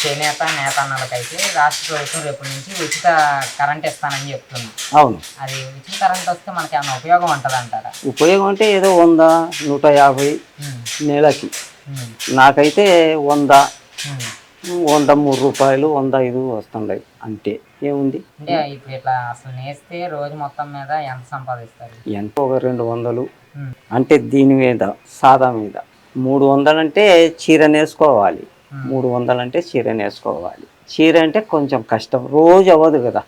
చేనేత నేతన్నలకైతే రాష్ట్ర ప్రభుత్వం రేపటి నుంచి ఉచిత కరెంట్ ఇస్తానని చెప్తుంది అవును. అది ఉచిత కరెంట్ వస్తే మనకి ఏమైనా ఉపయోగం ఉంటుంది అంటారా ఉపయోగం అంటే ఏదో వంద నూట యాభై నెలకి. నాకైతే వంద వంద మూడు రూపాయలు వంద ఐదు వస్తుండయి. అంతే. ఏముంది? అంటే ఇప్పుడు ఇట్లా అసలు నేస్తే రోజు మొత్తం మీద ఎంత సంపాదిస్తారు? ఎంత? ఒక రెండు వందలు. అంటే దీని మీద సాదా మీద. మూడు వందలు అంటే చీర నేసుకోవాలి. మూడు వందలు అంటే చీర నేసుకోవాలి చీర అంటే కొంచెం కష్టం. రోజు అవ్వదు కదా.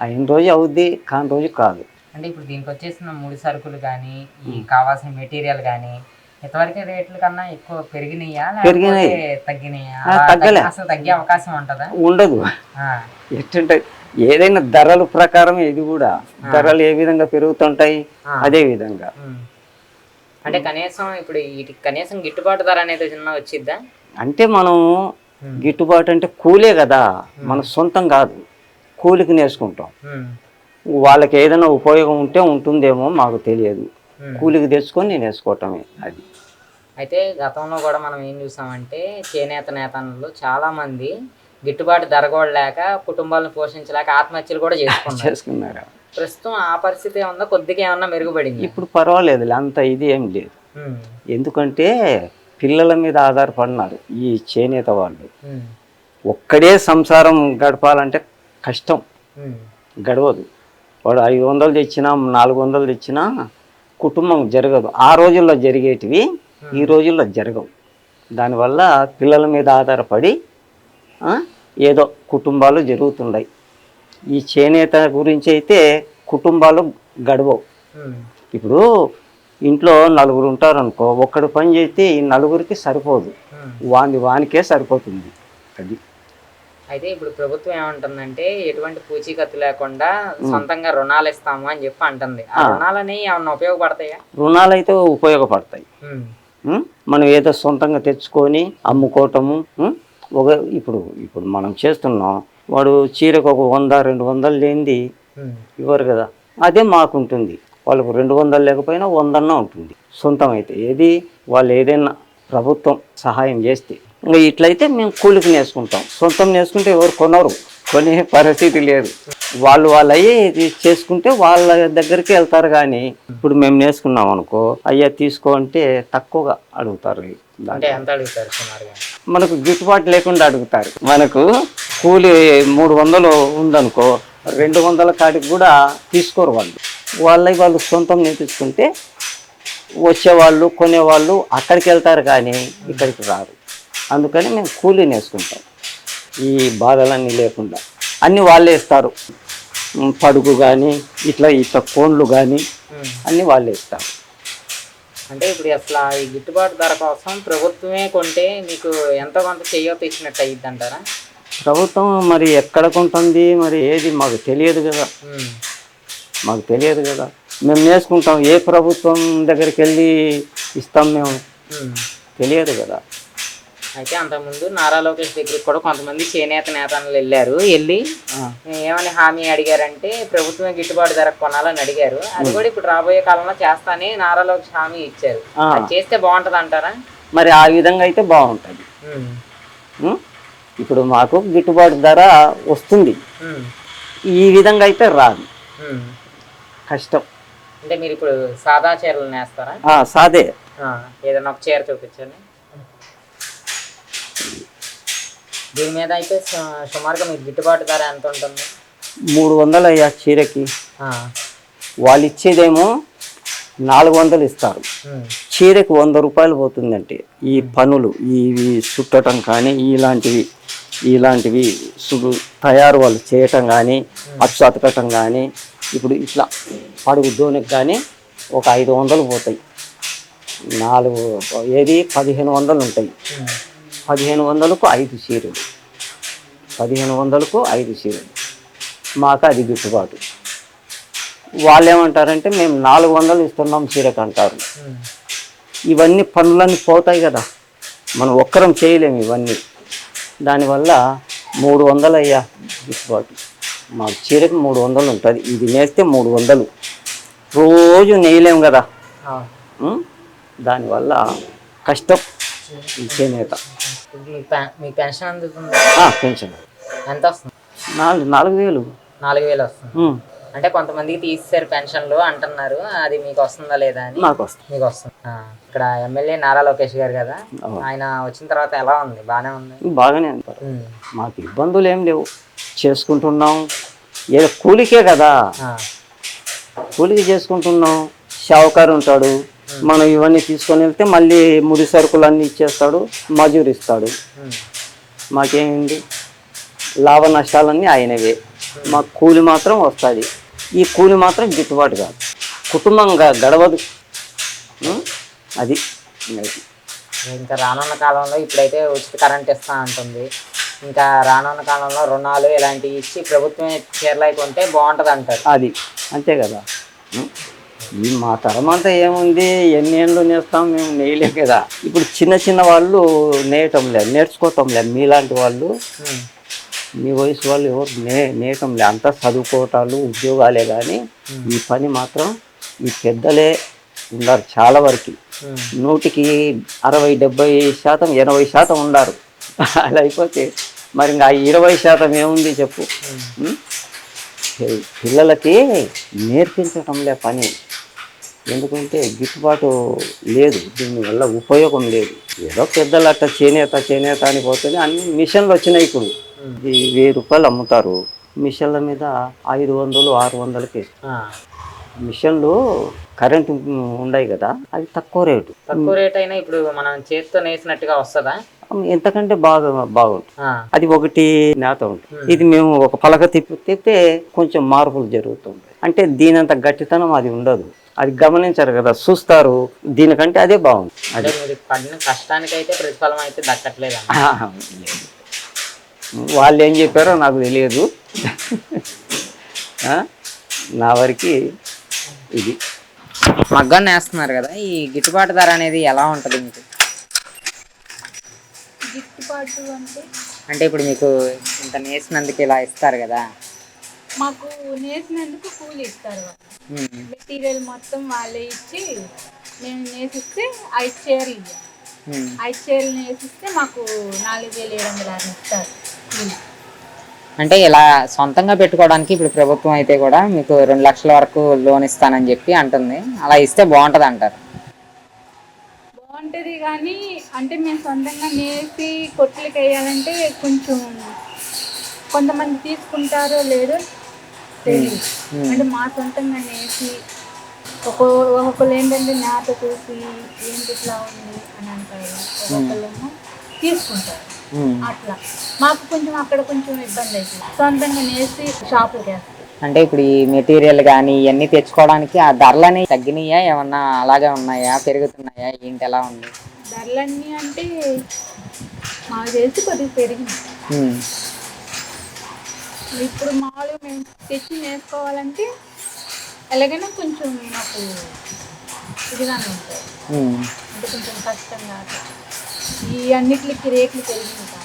అయిన రోజు అవుద్ది కాని రోజు కాదు. అంటే ఇప్పుడు దీనికి వచ్చేసిన ముడి సరుకులు కానీ ఈ కావాల్సిన మెటీరియల్ కానీ ఇంతవరకు రేట్ల కన్నా ఎక్కువ పెరిగినాయా? పెరిగినాయి. తగ్గినాయా? తగ్గలే. తగ్గి- అసలు తగ్గే అవకాశం ఉంటుందా? ఉండదు. ఆ, ఎట్టుంటే ఏదైనా ధరల ప్రకారం ఇది కూడా. ధరలు ఏ విధంగా పెరుగుతుంటాయి. అదే విధంగా. అంటే కనీసం ఇప్పుడు వీటికి కనీసం గిట్టుబాటు ధర అనేది చిన్న వచ్చిద్దా? అంటే మనం ఉమ్. గిట్టుబాటు అంటే కూలే కదా. మన సొంతం కాదు. కూలికి నేర్చుకుంటాం. ఉమ్. వాళ్ళకి ఏదైనా ఉపయోగం ఉంటే ఉంటుందేమో మాకు తెలియదు. కూలికి తెచ్చుకొని నేను వేసుకోవటమే అది. అయితే గతంలో కూడా మనం ఏం చూసామంటే చేనేత నేతలు చాలా మంది గిట్టుబాటు ధర కూడా లేక కుటుంబాలను పోషించలేక ఆత్మహత్యలు కూడా చేసుకున్నారు. చేసుకున్నారు. ప్రస్తుతం ఆ పరిస్థితి ఏమన్నా కొద్దిగా ఏమన్నా మెరుగుపడింది? ఇప్పుడు పర్వాలేదు అంత ఇది ఏం లేదు. ఎందుకంటే పిల్లల మీద ఆధారపడినారు ఈ చేనేత వాళ్ళు. ఒక్కడే సంసారం గడపాలంటే కష్టం. గడవదు. వాడు ఐదు వందలు తెచ్చినా నాలుగు వందలు తెచ్చినా కుటుంబం జరగదు. ఆ రోజుల్లో జరిగేటివి ఈ రోజుల్లో జరగవు. దానివల్ల పిల్లల మీద ఆధారపడి ఏదో కుటుంబాలు జరుగుతున్నాయి ఈ చేనేత గురించి అయితే కుటుంబాలు గడవవు. ఇప్పుడు ఇంట్లో నలుగురు ఉంటారు అనుకో ఒక్కడు పని చేస్తే ఈ నలుగురికి సరిపోదు. వాని వానికే సరిపోతుంది. అది. అయితే ఇప్పుడు ప్రభుత్వం ఏమంటుందంటే ఎటువంటి పూచీకత్తు లేకుండా సొంతంగా రుణాలు ఇస్తాము అని చెప్పి అంటుంది. ఆ రుణాలని ఏమన్నా ఉపయోగపడతాయా? రుణాలు అయితే ఉపయోగపడతాయి? మనం ఏదో సొంతంగా తెచ్చుకొని అమ్ముకోవటము? ఒక ఇప్పుడు ఇప్పుడు మనం చేస్తున్నాం. వాడు చీరకు ఒక వంద రెండు వందలు లేనిది ఇవ్వరు కదా. అదే మాకుంటుంది. వాళ్ళకు రెండు వందలు లేకపోయినా వందన్నా ఉంటుంది. సొంతం అయితే ఏది? వాళ్ళు ఏదైనా ప్రభుత్వం సహాయం చేస్తే. ఇంకా ఇట్లయితే మేము కూలికి నేసుకుంటాం సొంతం నేసుకుంటే ఎవరు కొనరు. కొనే పరిస్థితి లేదు. వాళ్ళు వాళ్ళు అయ్యి చేసుకుంటే వాళ్ళ దగ్గరికి వెళ్తారు కానీ ఇప్పుడు మేము నేసుకున్నాం అనుకో అయ్యా తీసుకో అంటే తక్కువగా అడుగుతారు. మనకు గిట్టుబాటు లేకుండా అడుగుతారు. మనకు కూలి మూడు వందలు ఉందనుకో రెండు వందల కాడికి కూడా తీసుకోరు వాళ్ళు. వాళ్ళకి వాళ్ళు సొంతం నేర్పించుకుంటే వచ్చేవాళ్ళు కొనేవాళ్ళు అక్కడికి వెళ్తారు కానీ ఇక్కడికి రారు. అందుకని మేము కూలీ నేర్చుకుంటాం. ఈ బాధలన్నీ లేకుండా. అన్నీ వాళ్ళే ఇస్తారు. పడుగు కానీ ఇట్లా ఇట్లా కోన్లు కానీ. అన్నీ వాళ్ళే ఇస్తారు. అంటే ఇప్పుడు అసలు ఈ గిట్టుబాటు ధర కోసం ప్రభుత్వమే కొంటే మీకు ఎంతో కొంత చేయూత ఇచ్చినట్టు అయ్యిద్ది అంటారా? ప్రభుత్వం మరి ఎక్కడ కొంటుంది? మరి ఏది మాకు తెలియదు కదా. మాకు తెలియదు కదా. మేము నేర్చుకుంటాం ఏ ప్రభుత్వం దగ్గరికి వెళ్ళి ఇస్తాం మేము. తెలియదు కదా. అయితే అంతకుముందు నారా లోకేష్ దగ్గరికి కూడా కొంతమంది చేనేత నేతలు వెళ్ళారు వెళ్ళి ఏమని హామీ అడిగారంటే ప్రభుత్వమే గిట్టుబాటు ధర కొనాలని అడిగారు. అది కూడా ఇప్పుడు రాబోయే కాలంలో చేస్తానే నారా లోకేష్ హామీ ఇచ్చారు. చేస్తే బాగుంటది అంటారా? మరి ఆ విధంగా అయితే బాగుంటుంది? ఇప్పుడు మాకు గిట్టుబాటు ధర వస్తుంది. ఈ విధంగా అయితే రాదు. కష్టం. అంటే మీరు ఇప్పుడు సాదా చీరలు నేస్తారా? సాదే. ఏదైనా ఒక చీర చూపించండి. దీని మీద అయితే సుమారుగా మీకు గిట్టుబాటు ధర ఎంత ఉంటుంది? మూడు వందలు అయ్యా చీరకి. వాళ్ళు ఇచ్చేదేమో నాలుగు వందలు ఇస్తారు. చీరకు వంద రూపాయలు పోతుందంటే ఈ పనులు ఇవి చుట్టటం కానీ ఇలాంటివి ఇలాంటివి తయారు వాళ్ళు చేయటం కానీ అచ్చు అతకటం కానీ ఇప్పుడు ఇట్లా పడుగు దోనికి కానీ ఒక ఐదు వందలు పోతాయి. నాలుగు ఏది? పదిహేను వందలు ఉంటాయి. పదిహేను వందలకు ఐదు చీరలు. పదిహేను వందలకు ఐదు చీరలు. మాకు అది గిట్టుబాటు. వాళ్ళు ఏమంటారంటే మేము నాలుగు వందలు ఇస్తున్నాం చీరకు అంటారు. ఇవన్నీ పనులన్నీ పోతాయి కదా. మనం ఒక్కరం చేయలేము ఇవన్నీ. దానివల్ల మూడు వందలు అయ్యా గిట్టుబాటు. మాకు చీరకు మూడు వందలు ఉంటుంది. ఇది నేస్తే మూడు వందలు. రోజు నేయలేము కదా? దానివల్ల కష్టం. చేనేత. మీకు పెన్షన్ పెన్షన్. ఎంత వస్తుంది? నాలుగు నాలుగు వేలు. నాలుగు వేలు వస్తుంది. అంటే కొంతమందికి తీసేశారు పెన్షన్లు అంటున్నారు. అది మీకు వస్తుందా లేదా అని? నాకు వస్తుంది. మీకు వస్తుంది. ఆ, ఇక్కడ ఎమ్మెల్యే నారా లోకేష్ గారు కదా? అవును. ఆయన వచ్చిన తర్వాత ఎలా ఉంది? బాగానే ఉంది? బాగానే అంటారు ఉమ్. మాకు ఇబ్బందులు ఏం లేవు. చేసుకుంటున్నాం. ఏదో కూలికే కదా. ఆ, కూలికి చేసుకుంటున్నాం. షావుకారు ఉంటాడు. మనం ఇవన్నీ తీసుకొని వెళ్తే మళ్ళీ ముడి సరుకులు అన్నీ ఇచ్చేస్తాడు. మజూరి ఇస్తాడు. ఉమ్. మాకేమైంది? లాభ నష్టాలన్నీ ఆయనవే మాకు కూలి మాత్రం వస్తుంది. ఈ కూలి మాత్రం గిట్టుబాటు కాదు. కుటుంబం గ- గడవదు? అది. ఇంకా రానున్న కాలంలో ఇప్పుడైతే ఉచిత కరెంట్ ఇస్తా అంటుంది. ఇంకా రానున్న కాలంలో రుణాలు ఇలాంటివి ఇచ్చి ప్రభుత్వమే చీరలై కొంటే బాగుంటది అంటారు. అది. అంతే కదా. మా తరం అంతా ఏముంది? ఎన్ని ఏళ్ళు నేస్తాం మేము నేయలేం కదా. ఇప్పుడు చిన్న చిన్న వాళ్ళు నేయటం లేదు నేర్చుకోవటం లేదు. మీలాంటి వాళ్ళు. మీ వయసు వాళ్ళు ఎవరు నే నేయటం లేదు అంతా చదువుకోవటాలు ఉద్యోగాలే కానీ ఈ పని మాత్రం ఈ పెద్దలే ఉన్నారు చాలా వరకు. నూటికి అరవై డెబ్బై శాతం ఎనభై శాతం ఉన్నారు. అలా అయిపోతే మరి ఇంకా ఆ ఇరవై శాతం ఏముంది చెప్పు? పిల్లలకి నేర్పించటంలే పని. ఎందుకంటే గిట్టుబాటు లేదు. దీనివల్ల ఉపయోగం లేదు. ఏదో పెద్దలు అట్ట చేనేత చేనేత అని పోతుంది అన్ని మిషన్లు వచ్చినాయి ఇప్పుడు. వెయ్యి రూపాయలు అమ్ముతారు. మిషన్ల మీద ఐదు వందలు ఆరు వందలకి. మిషన్లు కరెంటు ఉన్నాయి కదా అది తక్కువ రేటు. తక్కువ రేట్ అయినా ఇప్పుడు మనం చేతితో నేసినట్టుగా వస్తుందా? ఎంతకంటే బాగా బాగుంటుంది. అది ఒకటి నేత ఉంటుంది. ఇది మేము ఒక పలక తిప్పి తిప్పితే కొంచెం మార్పులు జరుగుతుంటాయి అంటే దీనంత గట్టితనం అది ఉండదు. అది గమనించారు కదా చూస్తారు దీనికంటే అదే బాగుంది అంటే మీరు పడిన కష్టానికి అయితే ప్రతిఫలం అయితే దక్కట్లేదు. వాళ్ళు ఏం చెప్పారో నాకు తెలియదు? నా వరకు ఇది మగ్గాన్ని వేస్తున్నారు కదా ఈ గిట్టుబాటు ధర అనేది ఎలా ఉంటుంది మీకు గిట్టుబాటు అంటే అంటే ఇప్పుడు మీకు ఇంత నేసినందుకు ఇలా ఇస్తారు కదా మాకు నేసినందుకు కూలి ఇస్తారు. మెటీరియల్ మొత్తం వాళ్ళే ఇచ్చి మేము నేసిస్తే ఐదు చీరలు ఇవ్వాలి. ఐదు చీరలు నేసిస్తే మాకు నాలుగు వేలు ఏడు వందల ఆరు ఇస్తారు. అంటే ఇలా సొంతంగా పెట్టుకోవడానికి ఇప్పుడు ప్రభుత్వం అయితే కూడా మీకు రెండు లక్షల వరకు లోన్ ఇస్తానని చెప్పి అంటుంది. అలా ఇస్తే బాగుంటది అంటారు. బాగుంటుంది కానీ అంటే మేము సొంతంగా నేసి కొట్లకి వేయాలంటే కొంచెం కొంతమంది తీసుకుంటారో లేదో తెలియదు అంటే మా సొంతంగా నేసి ఒక్కో ఒక్కొక్కరు ఏంటంటే నేత చూసి ఏంటి ఇట్లా ఉంది అని అంటారు. ఒక్కొక్కళ్ళేమో తీసుకుంటారు. అట్లా. మాకు కొంచెం అక్కడ కొంచెం ఇబ్బంది అవుతుంది సొంతంగా నేసి షాపులకి వేస్తాం అంటే ఇప్పుడు ఈ మెటీరియల్ కానీ ఇవన్నీ తెచ్చుకోవడానికి ఆ ధరలని తగ్గినాయా? ఏమన్నా అలాగే ఉన్నాయా? పెరుగుతున్నాయా? ఏంటి ఎలా ఉంది? ధరలన్నీ అంటే మాకు తెలిసి కొద్దిగా పెరిగింది. ఇప్పుడు మామూలుగా మేము తెచ్చి నేర్చుకోవాలంటే ఎలాగైనా కొంచెం మాకు ఇదిగానే ఉంటుంది. అంటే కొంచెం కష్టంగా అట్లా. ఈ అన్నిటికి రేట్లు పెరిగింది కదా.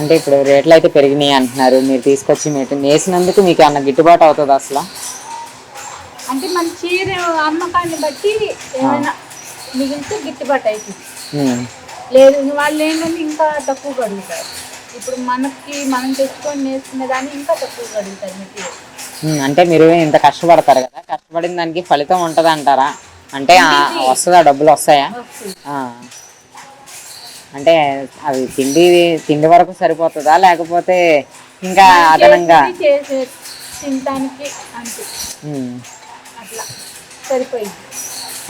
అంటే ఇప్పుడు రేట్లు అయితే పెరిగినాయి అంటున్నారు మీరు తీసుకొచ్చి మెటీ నేసినందుకు మీకు ఏమన్నా గిట్టుబాటు అవుతుంది అసలు అంటే మన చీర అమ్మకాన్ని బట్టి ఏమైనా మిగిలితే గిట్టుబాటు అవుతుంది. లేదు వాళ్ళు ఏంటంటే ఇంకా తక్కువ కడుగుతారు ఇప్పుడు మనకి మనం తెచ్చుకొని నేర్చుకునే దాన్ని ఇంకా తక్కువ కడుగుతారు మెటీరియల్ ఉమ్, అంటే మీరు ఇంత కష్టపడతారు కదా కష్టపడిన దానికి ఫలితం ఉంటది అంటారా? అంటే వస్తుందా డబ్బులు వస్తాయా. అంటే అవి తిండి తిండి వరకు సరిపోతుందా? లేకపోతే ఇంకా అదనంగా? అంతే. అట్లా సరిపోయింది.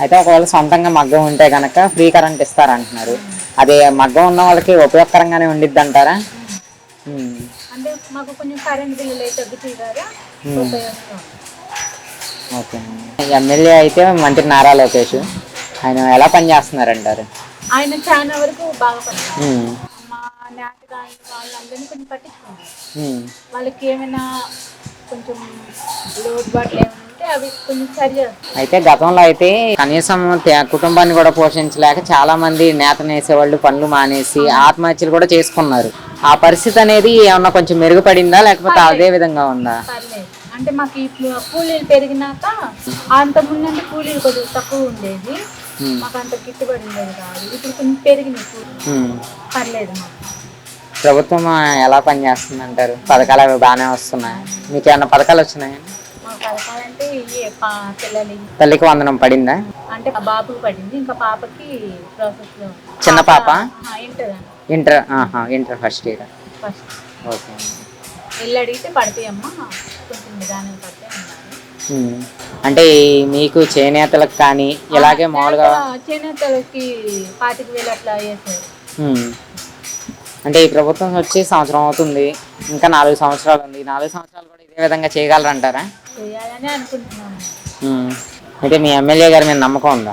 అయితే ఒకవేళ సొంతంగా మగ్గం ఉంటే కనుక ఫ్రీ కరెంట్ ఇస్తారంటున్నారు. అది మగ్గం ఉన్న వాళ్ళకి ఉపయోగకరంగానే ఉండిద్ది అంటారా. అంటే మాకు కొంచెం కరెంట్ బిల్లులు అయితే తగ్గుతాయి కదా ఉపయోగంగా ఉంది. ఓకే ఎమ్మెల్యే అయితే మంత్రి నారా లోకేష్ ఆయన ఎలా పనిచేస్తున్నారంటారు ఆయన చాలా వరకు బాగా. మా వాళ్ళందరినీ కొంచెం పట్టించుకున్నారు. వాళ్ళకి ఏమైనా కొంచెం ఏమైనా అయితే గతంలో అయితే కనీసం కుటుంబాన్ని కూడా పోషించలేక చాలా మంది నేత నేసేవాళ్ళు పనులు మానేసి ఆత్మహత్యలు కూడా చేసుకున్నారు. ఆ పరిస్థితి అనేది ఏమన్నా కొంచెం మెరుగుపడిందా? లేకపోతే అదే విధంగా ఉందా? అంటే మాకు ఇప్పుడు కూలీలు పెరిగినాక అంత ముందంటే కూలీలు కొద్దిగా తక్కువ ఉండేది. మాకు అంత గిట్టుబడి ఉండేది కాదు. ఇప్పుడు కొంచెం పెరిగినాయి. పర్లేదు మాకు. ప్రభుత్వం ఎలా పనిచేస్తుంది అంటారు పథకాలు అవి బాగానే వస్తున్నాయి? మీకు ఏమైనా పథకాలు వచ్చినాయా మాకు పథకాలంటే ఇవే పా పిల్లలు తల్లికి వందనం పడిందా? అంటే బాబుకి పడింది ఇంకా పాపకి ప్రాసెస్లో చిన్న పాప ఇంటర్ ఇంటర్ ఆహా inter first year first okay. వెళ్ళి అడిగితే పడతాయమ్మా కొంచెం నిదానం. పడతాయి. అంటే మీకు చేనేతలకు కానీ ఇలాగే మామూలుగా చేనేతలకి పాతిక వేలు అట్లా వేసారు. అంటే ఈ ప్రభుత్వం వచ్చి సంవత్సరం అవుతుంది ఇంకా నాలుగు సంవత్సరాలు ఉంది. నాలుగు సంవత్సరాలు కూడా ఇదే విధంగా చేయగలరంటారా? చేయాలని. అయితే మీ ఎమ్మెల్యే గారి మీద నమ్మకం ఉందా?